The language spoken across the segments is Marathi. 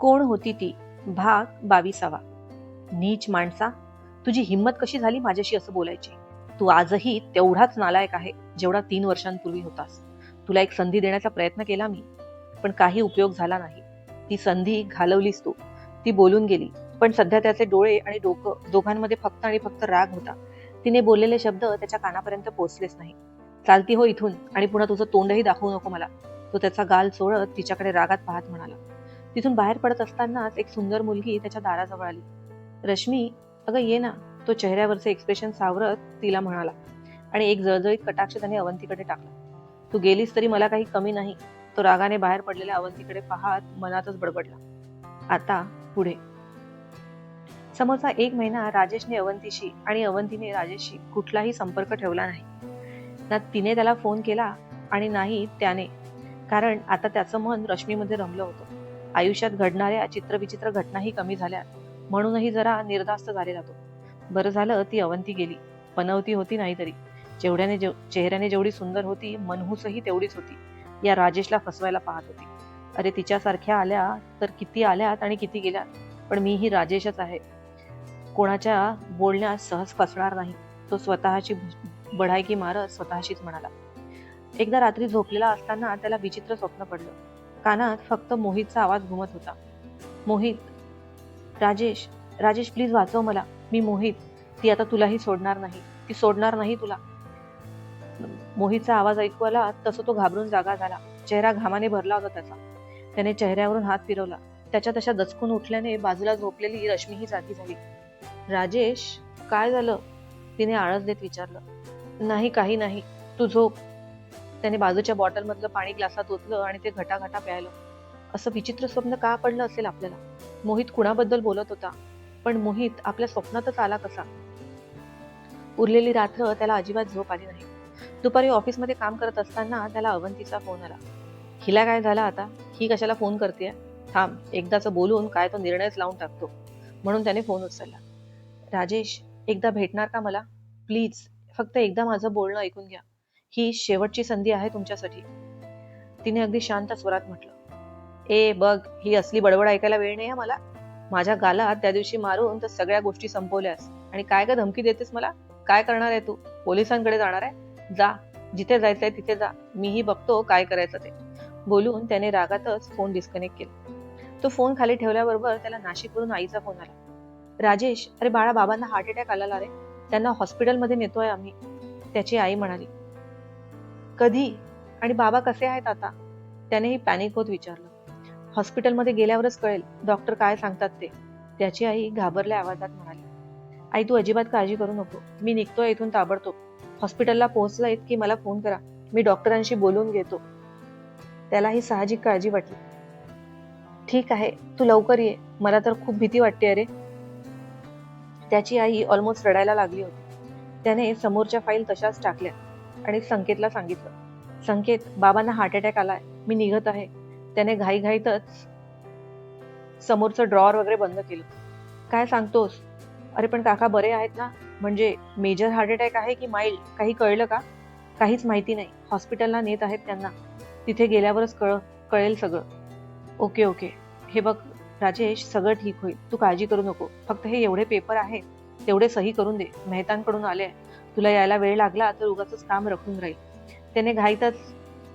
कोण होती ती? भाग बावीसावा. नीच माणसा तुझी हिंमत कशी झाली माझ्याशी असं बोलायची? तू आजही तेवढाच नालायक आहे जेवढा तीन वर्षांपूर्वी होतास. तुला एक संधी देण्याचा प्रयत्न केला मी पण काही उपयोग झाला नाही. ती संधी घालवलीस तू. ती बोलून गेली पण सध्या त्याचे डोळे आणि डोकं दोघांमध्ये फक्त आणि फक्त राग होता. तिने बोललेले शब्द त्याच्या कानापर्यंत पोहोचलेच नाही. चालती हो इथून आणि पुन्हा तुझं तोंडही दाखवू नको मला. तो त्याचा गाल चोळत तिच्याकडे रागात पाहत म्हणाला. तिथून बाहेर पडत असतानाच एक सुंदर मुलगी त्याच्या दाराजवळ आली. रश्मी अगं ये ना. तो चेहऱ्यावरचे एक्सप्रेशन सावरत तिला म्हणाला आणि एक जळजळीत कटाक्ष त्याने अवंतीकडे टाकला. तू गेलीस तरी मला काही कमी नाही. तो रागाने बाहेर पडलेल्या अवंतीकडे पाहत मनातच बडबडला. आता पुढे. समोरचा एक महिना राजेशने अवंतीशी आणि अवंतीने राजेशशी कुठलाही संपर्क ठेवला नाही. ना तिने त्याला फोन केला आणि नाही त्याने. कारण आता त्याचं मन रश्मीमध्ये रमलं होतं. आयुष्यात घडणाऱ्या चित्रविचित्र घटनाही कमी झाल्या. म्हणूनही जरा निर्धास्त झालेला तो. बरं झालं ती अवंती गेली. पनवती होती नाही तरी. जेवढ्याने जेव चेहऱ्याने जेवढी सुंदर होती मनहूसही तेवढीच होती. या राजेशला फसवायला पाहत होती. अरे तिच्यासारख्या आल्या तर किती आल्यात आणि किती गेल्यात? पण मी ही राजेशच आहे. कोणाच्या बोलण्यास सहज फसणार नाही. तो स्वतःची बढायकी मारत स्वतःशीच म्हणाला. एकदा रात्री झोपलेला असताना त्याला विचित्र स्वप्न पडलं. कानात फक्त मोहितचा आवाज घुमत होता. मोहित राजेश राजेश प्लीज वाचव मला. मी मोहित. ती आता तुलाही सोडणार नाही. ती सोडणार नाही तुला. मोहितचा आवाज ऐकू आला तसं तो घाबरून जागा झाला. चेहरा घामाने भरला होता त्याचा. त्याने चेहऱ्यावरून हात फिरवला. त्याच्या तशा दचकून उठल्याने बाजूला झोपलेली रश्मीही जागी झाली. राजेश काय झालं? तिने आळस देत विचारलं. नाही काही नाही. तू झोप. त्याने बाजूच्या बॉटलमधलं पाणी ग्लासात ओतलं आणि ते घटाघटा प्यायलं. असं विचित्र स्वप्न का पडलं असेल आपल्याला? मोहित कुणाबद्दल बोलत होता पण मोहित आपल्या स्वप्नातच आला कसा? उरलेली रात्र त्याला अजिबात झोप आली नाही. दुपारी ऑफिसमध्ये काम करत असताना त्याला अवंतीचा फोन आला. हिला काय झालं आता? ही कशाला फोन करते थांब एकदाच बोलून काय तो निर्णयच लावून टाकतो. म्हणून त्याने फोन उचलला. राजेश एकदा भेटणार का मला? प्लीज फक्त एकदा माझं बोलणं ऐकून घ्या. ही शेवटची संधी आहे तुमच्यासाठी. तिने अगदी शांत स्वरात म्हटलं ए बघ ही असली बडबड ऐकायला वेळ नाही मला. माझ्या गालात त्या दिवशी मारून तर सगळ्या गोष्टी संपवल्यास. आणि काय का धमकी देतेस मला? काय करणार आहे तू? पोलिसांकडे जाणार आहे? जा. जिथे जायचंय तिथे जा. मीही बघतो काय करायचं ते. बोलून त्याने रागातच फोन डिस्कनेक्ट केला. तो फोन खाली ठेवल्याबरोबर त्याला नाशिकवरून आईचा फोन आला. राजेश अरे बाळा बाबांना हार्ट अटॅक आला रे. त्यांना हॉस्पिटलमध्ये नेतोय आम्ही. त्याची आई म्हणाली कधी? आणि बाबा कसे आहेत आता? त्यानेही पॅनिक होत विचारलं. हॉस्पिटलमध्ये गेल्यावरच कळेल डॉक्टर काय सांगतात ते. त्याची आई घाबरल्या आवाजात म्हणाली आई तू अजिबात काळजी करू नको. मी निघतोय इथून ताबडतोब. हॉस्पिटलला पोहोचलाय की मला फोन करा. मी डॉक्टरांशी बोलून घेतो. त्याला ही साहजिक काळजी वाटली. ठीक आहे तू लवकर ये. मला तर खूप भीती वाटते अरे. त्याची आई ऑलमोस्ट रडायला लागली होती. त्याने समोरच्या फाईल तशाच टाकल्या. आणि संकेतला सांगितलं. संकेत बाबांना हार्ट अटॅक आलाय. मी निघत आहे. त्याने घाईघाईतच समोरचं ड्रॉवर वगैरे बंद केलं. काय सांगतोस? अरे पण काका बरे आहेत ना. म्हणजे मेजर हार्ट अटॅक आहे की माईल काही कळलं का? काहीच माहिती नाही. हॉस्पिटलला नेत आहेत त्यांना. तिथे गेल्यावरच कळ कळेल सगळं. Okay okay. हे बघ राजेश सगळं ठीक होईल. तू काळजी करू नको. फक्त हे एवढे पेपर आहेत. तेवढे सही करून दे. मेहतांकडून आले तुला यायला वेळ लागला तर उगाच काम रखून राहील. त्याने घाईतच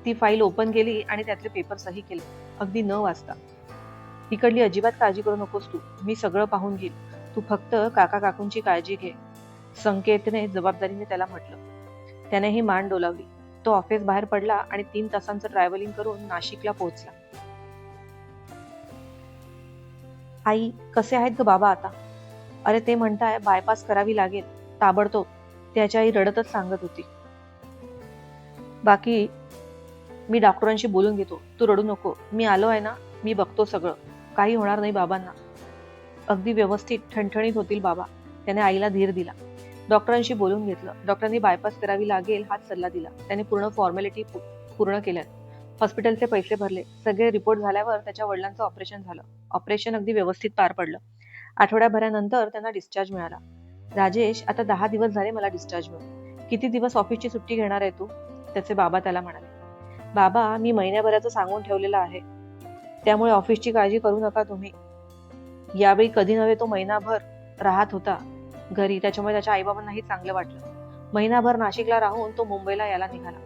ती फाईल ओपन केली आणि त्यातले पेपर सही केले. अगदी न वाचता इकडली अजिबात काळजी करू नकोस तू. मी सगळं पाहून घेईल. तू फक्त काका काकूंची काळजी घे. संकेतने जबाबदारीने त्याला म्हटलं. त्यानेही मान डोलावली. तो ऑफिस बाहेर पडला आणि तीन तासांचं ट्रॅव्हलिंग करून नाशिकला पोहोचला. आई कसे आहेत ग बाबा आता? अरे ते म्हणताय बायपास करावी लागेल. ताबडतोब. त्याची आई रडतच सांगत होती. बाकी मी डॉक्टरांशी बोलून घेतो. तू रडू नको. मी आलो आहे ना मी बघतो सगळं. काही होणार नाही बाबांना. अगदी व्यवस्थित ठणठणीत होतील बाबा. त्याने आईला धीर दिला. डॉक्टरांशी बोलून घेतलं. डॉक्टरांनी बायपास करावी लागेल हाच सल्ला दिला. त्याने पूर्ण फॉर्मॅलिटी पूर्ण केल्या हॉस्पिटलचे पैसे भरले. सगळे रिपोर्ट झाल्यावर त्याच्या वडिलांचं ऑपरेशन झालं. ऑपरेशन अगदी व्यवस्थित पार पडलं. आठवड्याभरानंतर त्यांना डिस्चार्ज मिळाला. राजेश आता दहा दिवस झाले मला डिस्चार्ज मिळून किती दिवस ऑफिसची सुट्टी घेणार आहे तू? त्याचे बाबा त्याला म्हणाले. बाबा मी महिन्याभराचं सांगून ठेवलेलं आहे. त्यामुळे ऑफिसची काळजी करू नका तुम्ही. यावेळी कधी नव्हे तो महिनाभर राहत होता घरी. त्याच्यामुळे त्याच्या आईबाबांनाही चांगलं वाटलं. महिनाभर नाशिकला राहून तो मुंबईला यायला निघाला.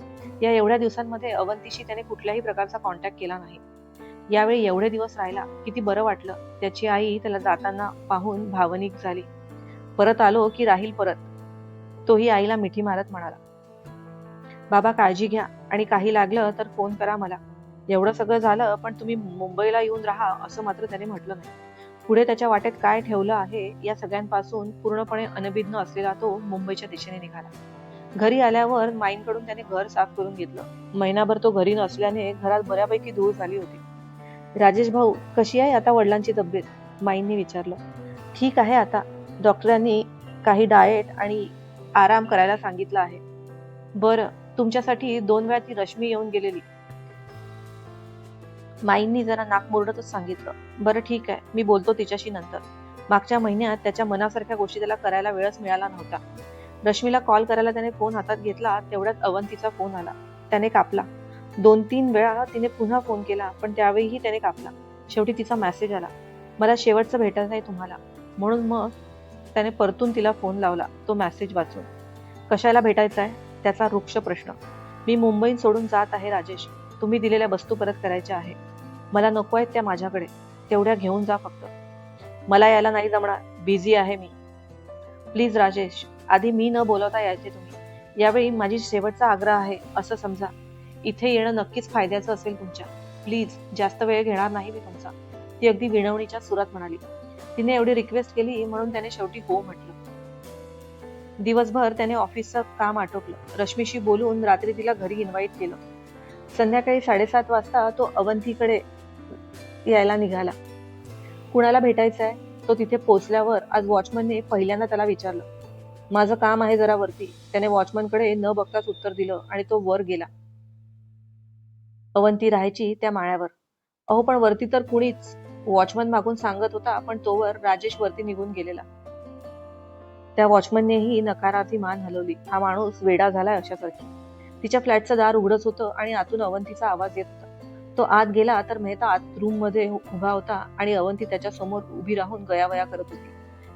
या एवढ्या दिवसांमध्ये अवंतीशी त्याने कुठल्याही प्रकारचा कॉन्टॅक्ट केला नाही. यावेळी एवढे दिवस राहिला किती बरं वाटलं. त्याची आई त्याला जाताना पाहून भावनिक झाली. परत आलो की राहील परत. तोही आईला मिठी मारत म्हणाला. बाबा काळजी घ्या. आणि काही लागलं तर फोन करा मला. एवढं सगळं झालं पण तुम्ही मुंबईला येऊन राहा असं मात्र त्याने म्हटलं नाही. पुढे त्याच्या वाटेत काय ठेवलं आहे या सगळ्यांपासून पूर्णपणे अनभिज्ञ असलेला तो मुंबईच्या दिशेने निघाला. घरी आल्यावर माईंकडून त्याने घर साफ करून घेतलं. महिनाभर तो घरी नसल्याने घरात बऱ्यापैकी धूळ झाली होती. राजेश भाऊ कशी आहे आता वडिलांची तब्येत? माईंनी विचारलं. ठीक आहे आता. डॉक्टरांनी काही डाएट आणि आराम करायला सांगितलं आहे. बरं तुमच्यासाठी दोन वेळा ती रश्मी येऊन गेलेली. माईंनी जरा नाक सांगितलं. बरं ठीक आहे. मी बोलतो तिच्याशी नंतर. मागच्या महिन्यात त्याच्या मनासारख्या गोष्टी त्याला करायला वेळच मिळाला नव्हता. रश्मीला कॉल करायला त्याने फोन हातात घेतला तेवढ्यात अवंतीचा फोन आला. त्याने कापला. दोन तीन वेळा तिने पुन्हा फोन केला पण त्यावेळीही त्याने कापला. शेवटी तिचा मेसेज आला. मला शेवटचं भेटायचं आहे तुम्हाला. म्हणून मग त्याने परतून तिला फोन लावला. तो मॅसेज वाचून कशाला भेटायचा आहे त्याचा वृक्ष प्रश्न. मी मुंबईत सोडून जात आहे राजेश. तुम्ही दिलेल्या वस्तू परत करायच्या आहे. मला नको आहेत त्या माझ्याकडे. तेवढ्या घेऊन जा फक्त. मला यायला नाही जमणार. बिझी आहे मी. प्लीज राजेश आधी मी न बोलवता यायचे तुम्ही. यावेळी माझी शेवटचा आग्रह आहे. असं समजा. इथे येणं नक्कीच फायद्याचं असेल तुमच्या. प्लीज जास्त वेळ घेणार नाही मी तुमचा. ती अगदी विनवणीच्या सुरात म्हणाली. तिने एवढी रिक्वेस्ट केली म्हणून त्याने शेवटी हो म्हटलं. दिवसभर त्याने ऑफिसचं काम आटोपलं. रश्मीशी बोलून रात्री तिला घरी इन्व्हाइट केलं. संध्याकाळी साडेसात वाजता तो अवंतीकडे यायला निघाला. कुणाला भेटायचं आहे तो तिथे पोहोचल्यावर आज वॉचमनने पहिल्यांदा त्याला विचारलं. माझं काम आहे जरा वरती. त्याने वॉचमनकडे न बघताच उत्तर दिलं आणि तो वर गेला. अवंती राहायची त्या माळ्यावर. अहो पण वरती तर कुणीच वॉचमन मागून सांगत होता पण तोवर राजेश वरती निघून गेलेला. त्या वॉचमननेही नकारार्थी मान हलवली. हा माणूस वेडा झालाय अशासारखी. तिच्या फ्लॅटचं दार उघडच होतं आणि आतून अवंतीचा आवाज येत होता. तो आत गेला तर मेहता आत रूममध्ये उभा होता आणि अवंती त्याच्यासमोर उभी राहून गयावया करत होती.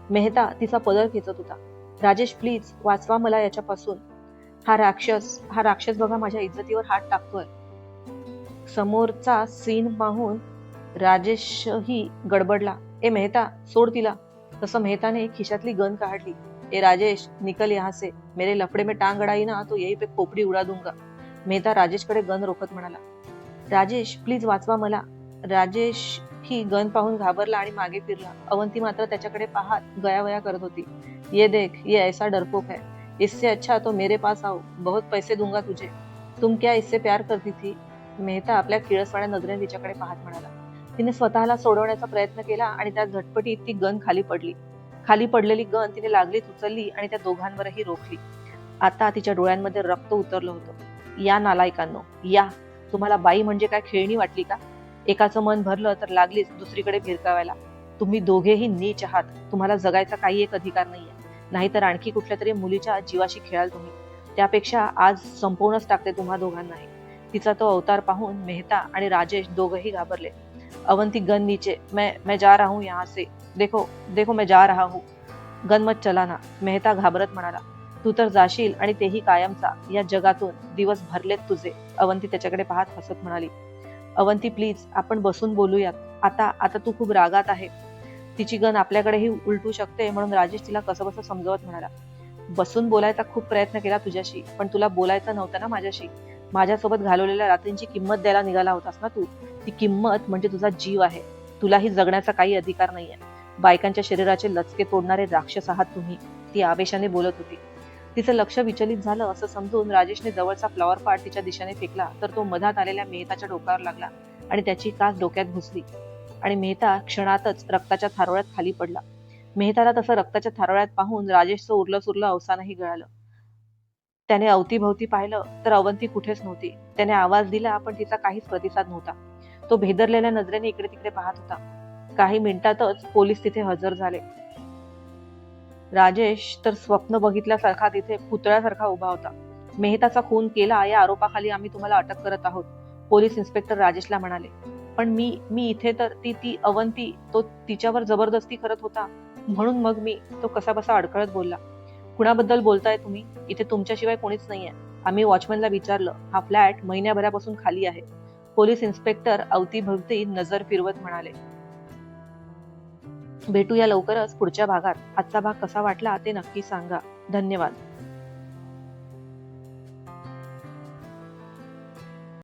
मेहता तिचा पदर खेचत होता. राजेश प्लीज वाचवा मला याच्यापासून. हा राक्षस हा राक्षस बघा माझ्या इज्जतीवर हात टाकतोय. समोरचा सीन पाहून राजेशही गडबडला. ए मेहता सोड तिला. तसं मेहताने खिशातली गन काढली. ए राजेश निकल यहाँ से. मेरे लफड़े में टांग अड़ाई ना तो यही पे खोपड़ी उड़ा दूंगा. मेहता राजेशकडे गन रोखत म्हणाला. राजेश प्लीज वाचवा मला. राजेश ही गन पाहून घाबरला आणि मागे फिरला. अवंती मात्र त्याच्याकडे पाहत गयावया करत होती. ये देख ये ऐसा डरपोक है. इससे अच्छा तो मेरे पास आओ. बहुत पैसे दूंगा तुझे. तुम क्या इससे प्यार करती थी? मेहता आपल्या किळसवाड्या नजरेने तिच्याकडे पाहत म्हणाला. तिने स्वतःला सोडवण्याचा प्रयत्न केला आणि त्या झटपटीत ती गन खाली पडली. खाली पडलेली गन तिने लागलीच उचलली आणि त्या दोघांवरही रोखली. आता तिच्या डोळ्यांमध्ये रक्त उतरलं होतं. या नालायकांनो या. तुम्हाला बाई म्हणजे काय खेळणी वाटली का? एकाचं मन भरलं तर लागलीच दुसरीकडे भिरकावायला. तुम्ही दोघेही नीच आहात. तुम्हाला जगायचा काही एक अधिकार नाहीये. नाहीतर आणखी कुठल्या तरी मुलीच्या जीवाशी खेळाल तुम्ही. त्यापेक्षा आज संपवूनच टाकते तुम्हा दोघांनाही. तिचा तो अवतार पाहून मेहता आणि राजेश दोघही घाबरले. अवंती गन नीचे मैं मैं जा रहा हूँ यहाँ से। देखो देखो मैं जा रहा हूँ। गन मत चलाना मेहता घाबरत म्हणाला। तू तर जाशील आणि तेही कायमचा या जगातून दिवस भरलेत तुझे अवंती त्याच्याकडे पाहत हसत म्हणाली। अवंती प्लीज आपण बसून बोलूयात। आता आता तू खूप रागात आहे। तिची गन आपल्याकडेही उलटू शकते म्हणून राजेश तिला कसं बसं समजवत म्हणाला। बसून बोलायचा खूप प्रयत्न केला तुझ्याशी पण तुला बोलायचं नव्हतं ना माझ्याशी? माझ्यासोबत घालवलेल्या रात्रींची किंमत द्यायला निघाला होतास ना तू? ती किंमत म्हणजे तुझा जीव आहे. तुलाही जगण्याचा काही अधिकार नाहीये. बायकांच्या शरीराचे लचके तोडणारे राक्षस आहात तुम्ही. ती आवेशाने बोलत होती. तिचं लक्ष विचलित झालं असं समजून राजेशने जवळचा फ्लॉवर पार्ट तिच्या दिशेने फेकला तर तो मधात आलेल्या मेहताच्या डोक्यावर लागला आणि त्याची कास डोक्यात घुसली. आणि मेहता क्षणातच रक्ताच्या थारोळ्यात खाली पडला. मेहताला तसं रक्ताच्या थारोळ्यात पाहून राजेशचं उरलं सुरलं अवसानही गळालं. त्याने अवतीभवती पाहिलं तर अवंती कुठेच नव्हती. त्याने आवाज दिला पण तिचा काहीच प्रतिसाद नव्हता. तो भेदरलेल्या नजरेने इकडे तिकडे पाहत होता. काही मिनिटातच पोलीस तिथे हजर झाले. राजेश तर स्वप्न बघितल्यासारखा तिथे पुतळ्यासारखा उभा होता. मेहताचा खून केला या आरोपाखाली आम्ही तुम्हाला अटक करत आहोत पोलीस इन्स्पेक्टर राजेशला म्हणाले. पण मी मी इथे तर ती ती अवंती तो तिच्यावर जबरदस्ती करत होता. म्हणून मग मी तो कसा बसा अडकळत बोलला. कुणाबद्दल बोलताय तुम्ही? इथे तुमच्याशिवाय कोणीच नाहीये. आम्ही वॉचमॅनला विचारलं हा फ्लॅट महिन्याभरापासून खाली आहे. पोलीस इन्स्पेक्टर अवतीभवती नजर फिरवत म्हणाले. भेटूया लवकरच पुढच्या भागात. आजचा भाग कसा वाटला ते नक्की सांगा. धन्यवाद.